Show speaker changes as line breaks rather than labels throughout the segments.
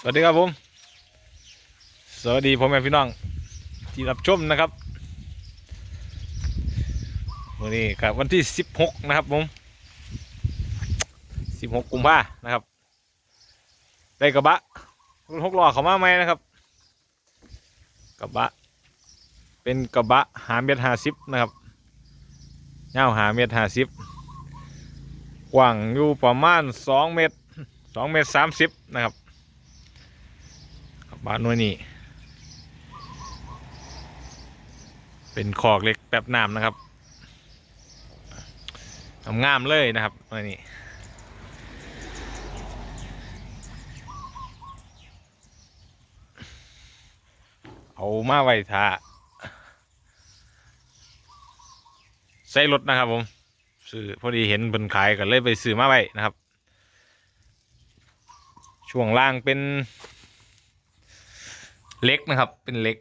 สวัสดีครับผม สวัสดีพ่อแม่พี่น้อง ที่รับชมนะครับวันนี้กับวันที่16นะครับผม16กุมภานะครับ ได้กระบะรถหกล้อเขามาไหมนะครับ กระบะ เป็นกระบะหาเมตรห้าสิบนะครับยาหาเมตรห้าสิบกว้างอยู่ประมาณ2เมตร2เมตร30นะครับ บ้านน้อยนี่ เป็นคอกเล็กแบบน้ำนะครับงามเลยนะครับน้อยนี่เอามาไว้ท่าใส่รถนะครับผมซื้อพอดีเห็นบนขายกันเลยไปซื้อมาไว้นะครับ ช่วงล่างเป็น เหล็กนะครับ เป็นเหล็ก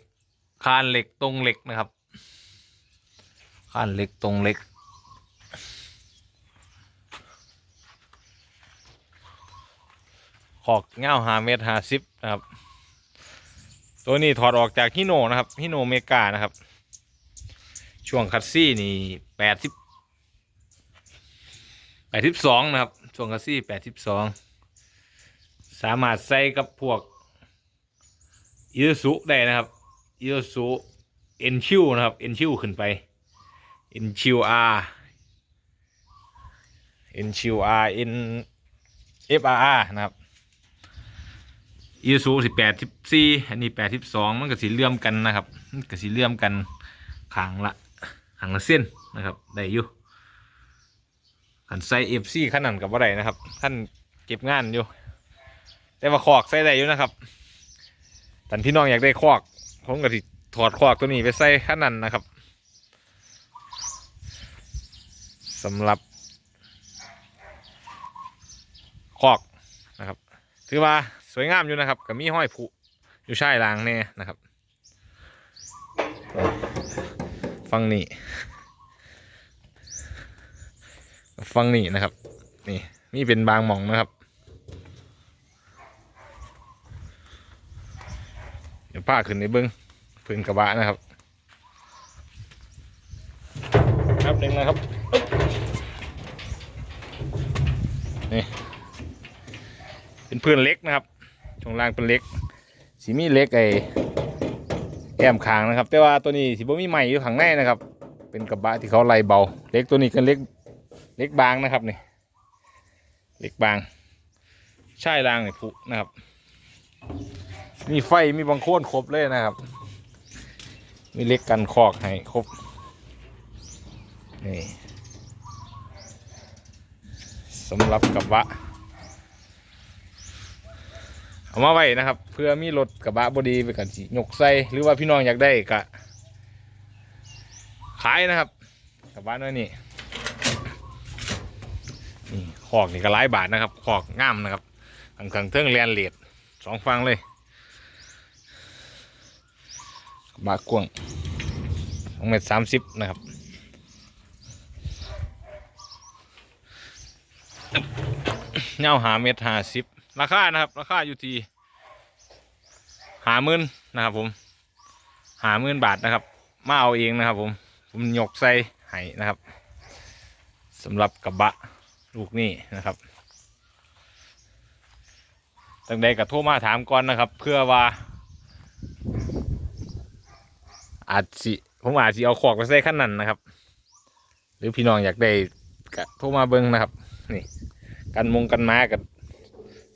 คานเหล็กตรงเหล็กนะครับคานเหล็กตรงเหล็ก ขอกเงาหาเมตรหาสิบนะครับ ตัวนี้ถอดออกจากฮิโนนะครับฮิโนเมกานะครับ ช่วงคัตซี่นี่แปดสิบแปดสิบสองนะครับ ช่วงคัตซี่แปดสิบสองสามารถใส่กับพวก อิซูซุได้นะครับอิซูซุเอ็นชิวนะครับเอ็นชิวขึ้นไปเอ็นชิวอาร์เอ็นชิวอาร์เอ็นเอฟอาร์นะครับอิซูซุสิบแปดสิบสี่อันนี้แปดสิบสองมันก็สีเลื่อมกันนะครับมันก็สีเลื่อมกันขางละขางละเส้นนะครับได้อยู่ขันใส่เอฟซีขั้นนั้นกับว่าไรนะครับขั้นเก็บงานอยู่ แต่ว่าขอกใส่ได้อยู่นะครับ ท่านพี่น้องอยากได้คอกผมก็สิถอดคอกตัวนี้ไปใส่ขั้นนั้นนะครับสำหรับคอกนะครับ ถือว่าสวยงามอยู่นะครับกับมีห้อยผุอยู่ใชายรางแน่นะครับฟังนี่ฟังนี่นะครับ นี่มีเป็นบางหม่องนะครับ เดี๋ยว ผ้าขึ้นในเบิ้งพื้นกระบะนะครับ ครับหนึ่งนะครับอึ๊บนี่ เป็นพื้นเล็กนะครับช่วงล่างเป็นเล็ก สีมีเล็กไอแอมคางนะครับ แต่ว่าตัวนี้สีบ่มีใหม่อยู่ข้างในนะครับ เป็นกระบะที่เขาไล่เบา เล็กตัวนี้ก็เล็กเล็กบางนะครับนี่เล็กบางใช่รางนี่ผุนะครับ มีไฟมีบางโคนครบเลยนะครับ มีเล็กกันคอกให้ครบนี่สำหรับกระบะ เอามาไว้นะครับ เพื่อมีรถกระบะบดีไปกันสิยกใส่หรือว่าพี่น้องอยากได้กะขายนะครับกระบะน้อยนี่นี่ขอกนี่ก็หลายบาทนะครับขอกงามนะครับขังขังเทิงแลนเลดสองฟังเลย บากกวางสองเมตรสามสิบนะครับเงาหาเมตรห้าสิบราคานะครับ ราคาอยู่ที่หาหมื่นนะครับ ผมหาหมื่นบาทนะครับ มาเอาเองนะครับ ผมผมยกใส่ให้นะครับสำหรับกระบะลูกนี่นะครับตั้งใดกับโทรมาถามก่อนนะครับ เพื่อว่า อาจสิผมอาจสิเอาขอกไปใส่ขั้นนั้นนะครับ หรือพี่น้องอยากได้ก็โทรมาเบิ้งนะครับ นี่ กันมงกันมากับ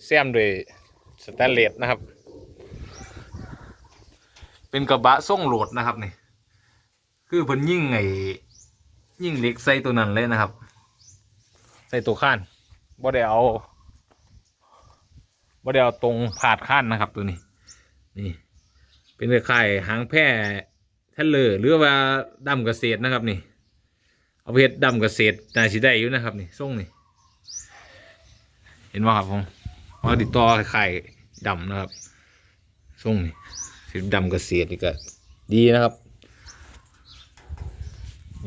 แซมด้วยสแตนเลสนะครับ เป็นกระบะส่งโหลดนะครับนี่ คือเพิ่นยิ่งไงยิ่งเหล็กใส่ตัวนั้นเลยนะครับ ใส่ตัวข้านบ่ได้เอาบ่ได้เอาตรงผาดข้านนะครับตัวนี้ นี่ เป็นเครือข่ายหางแพร่ ทะเลอร์หรือว่าดำเกษตรนะครับนี่ เอาไปเฮ็ดดำเกษตรน่าสิได้อยู่นะครับนี่ส่งนี่ เห็นว่าครับผมว่าติดต่อไข่ดำนะครับส่งนี่สิดำเกษตรนี่ก็ดีนะครับ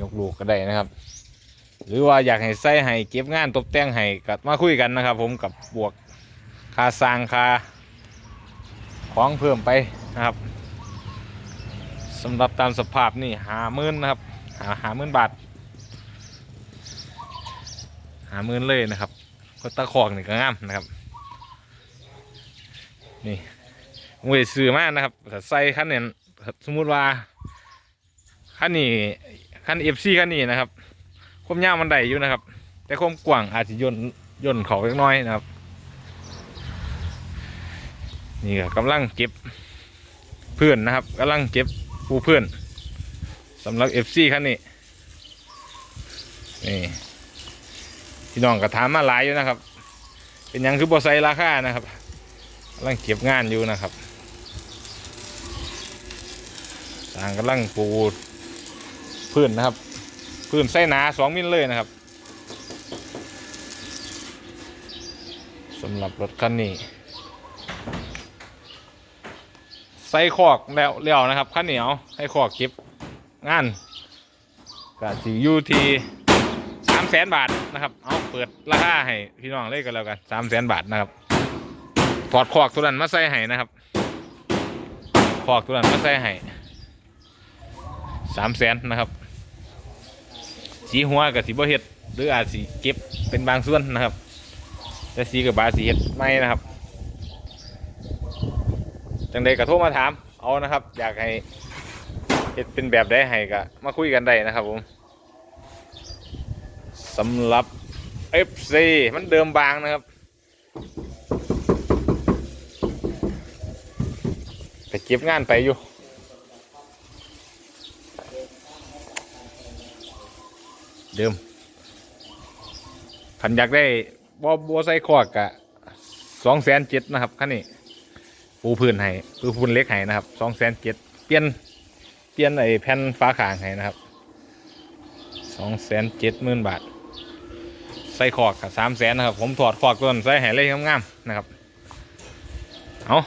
ยกลูกก็ได้นะครับ หรือว่าอยากให้ใส่ให้เก็บงานตกแต่งให้ก็มาคุยกันนะครับ ผมกับบวกคาสร้างคาของเพิ่มไปนะครับ สำหรับตามสภาพนี่หาหมื่นนะครับ หาหาหมื่นบาท หาหมื่นเลยนะครับก็ตะขอกนี่ก็งามนะครับ นี่มไปซื้อมานะครับแต่ใส่คันเนี่ยสมมุติว่าคันนี้คันเอฟซีคันนี้นะครับควมยาวมันได้อยู่นะครับ แต่ควมกว้างอาจจะย่นย่นเขาเล็กน้อยนะครับ นี่ก็กำลังเก็บเพื่อนนะครับกำลังเก็บ ปูเพื่อนสำหรับเอฟซีคันนี้นี่พี่น้องก็ถามมาหลายอยู่นะครับ เป็นยังคือบอไซราคานะครับกำลังเก็บงานอยู่นะครับสร้างกำลังปูพื้นนะครับพื้นไส้หนาสองมิลเลยนะครับสำหรับรถคันนี้ ใส่ขอกแล้วเลี้ยวนะครับข้าวเหนียวให้ขอกเก็บงานก็สิอยู่ที่สามแสนบาทนะครับ เอาเปิดราคาให้พี่น้องเลยกันแล้วกันสามแสนบาทนะครับถอดขอกตัวนั้นมาใส่ให้นะครับขอกตัวนั้นมาใส่ให้สามแสนนะครับ สีหัวกับสีบ่เห็ดหรืออาจสีเก็บเป็นบางส่วนนะครับ แต่สีกับบาสีเห็ดไม่นะครับ จังใดก็โทรมาถามเอานะครับ อยากให้เฮ็ดเป็นแบบใดให้ก็มาคุยกันได้นะครับผมสำหรับ FC มันเดิมบางนะครับไปเก็บงานไปอยู่เดิมขันอยากได้บอบใส่คอกกะสองแสนเจ็ดนะครับคันนี้ ปูพื้นให้ปูพื้นเล็กให้นะครับสองแสนเจ็ดเปลี่ยนเปลี่ยนไอ้แผ่นฟ้าขางให้นะครับสองแสนเจ็ดหมื่นบาท ใส่ขอกกับสามแสนนะครับ ผมถอดขอกต้นใส่ให้เลยงามๆนะครับเอา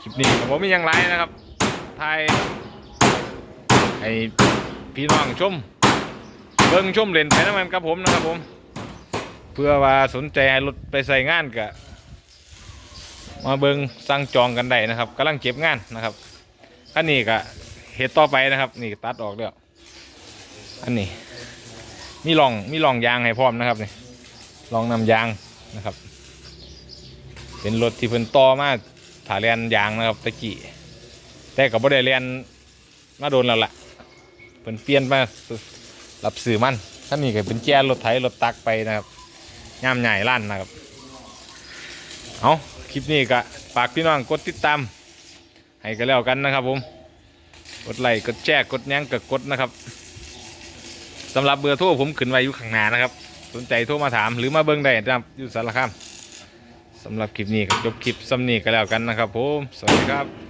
คลิปนี้ผมมียังไรนะครับไทยให้พี่น้องชมเบิ่งชมเล่นไปน้ำมันกับผมนะครับผม เพื่อว่าสนใจให้รถไปใส่งานกับ มาเบิงสั่งจองกันได้นะครับกำลังเก็บงานนะครับอันนี้ก็เห็ดต่อไปนะครับ นี่ตัดออกแล้วอันนี้ มีร่องมีร่องยางให้พร้อมนะครับนี่ร่องนำยางนะครับ เป็นรถที่เพิ่นต่อมาถาเรียนยางนะครับตะกี้แต่กับบ่ได้เรียนมาโดนแล้วล่ะเพิ่นเปลี่ยนมารับสื่อมันท่านนี้ก็เป็นแจ้รถไถรถตักไปนะครับย่ามใหญ่ล้านนะครับเอา ลิปนี้ก็ฝากพี่น้องกดติดตาม ให้กันแล้วกันนะครับผมกดไลค์กดแชร์กดแย้งกดกดนะครับสำหรับเบอร์โทรผมขึ้นไว้อยู่ข้างหน้านะครับ สนใจโทรมาถามหรือมาเบิ้งได้นะครับอยู่สารคามสำหรับคลิปนี้ก็จบคลิปซ้ำนี้ก็แล้วกันนะครับผม สวัสดีครับ